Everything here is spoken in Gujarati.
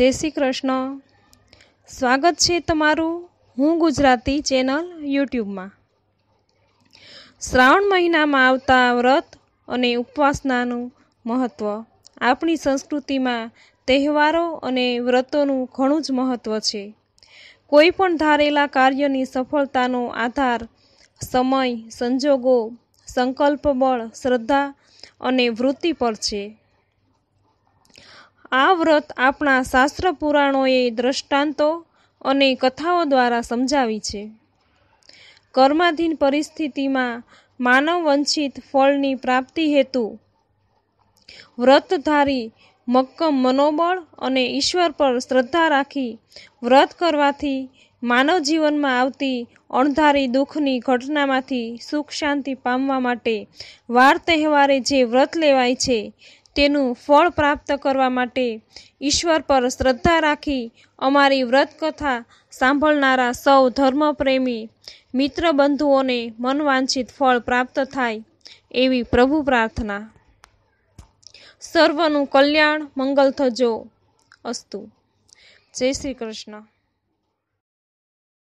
જય શ્રી કૃષ્ણ. સ્વાગત છે તમારું હું ગુજરાતી ચેનલ યુટ્યુબમાં. શ્રાવણ મહિનામાં આવતા વ્રત અને ઉપવાસનાનું મહત્ત્વ આપણી સંસ્કૃતિમાં તહેવારો અને વ્રતોનું ઘણું જ મહત્ત્વ છે. કોઈ પણ ધારેલા કાર્યની સફળતાનો આધાર સમય, સંજોગો, સંકલ્પ બળ, શ્રદ્ધા અને વૃત્તિ પર છે. આ વ્રત આપણા શાસ્ત્ર પુરાણોએ દ્રષ્ટાંતો અને કથાઓ દ્વારા સમજાવી છે. કર્માધીન પરિસ્થિતિમાં માનવ વંચિત ફળની પ્રાપ્તિ હેતુ વ્રતધારી મક્કમ મનોબળ અને ઈશ્વર પર શ્રદ્ધા રાખી વ્રત કરવાથી માનવ જીવનમાં આવતી અણધારી દુઃખની ઘટનામાંથી સુખ શાંતિ પામવા માટે વાર તહેવારે જે વ્રત લેવાય છે તેનું ફળ પ્રાપ્ત કરવા માટે ઈશ્વર પર શ્રદ્ધા રાખી અમારી વ્રત કથા સાંભળનારા સૌ ધર્મપ્રેમી, મિત્ર બંધુઓને મનવાંછિત ફળ પ્રાપ્ત થાય એવી પ્રભુ પ્રાર્થના. સર્વનું કલ્યાણ, મંગલ થજો અસ્તુ. જય શ્રી કૃષ્ણ.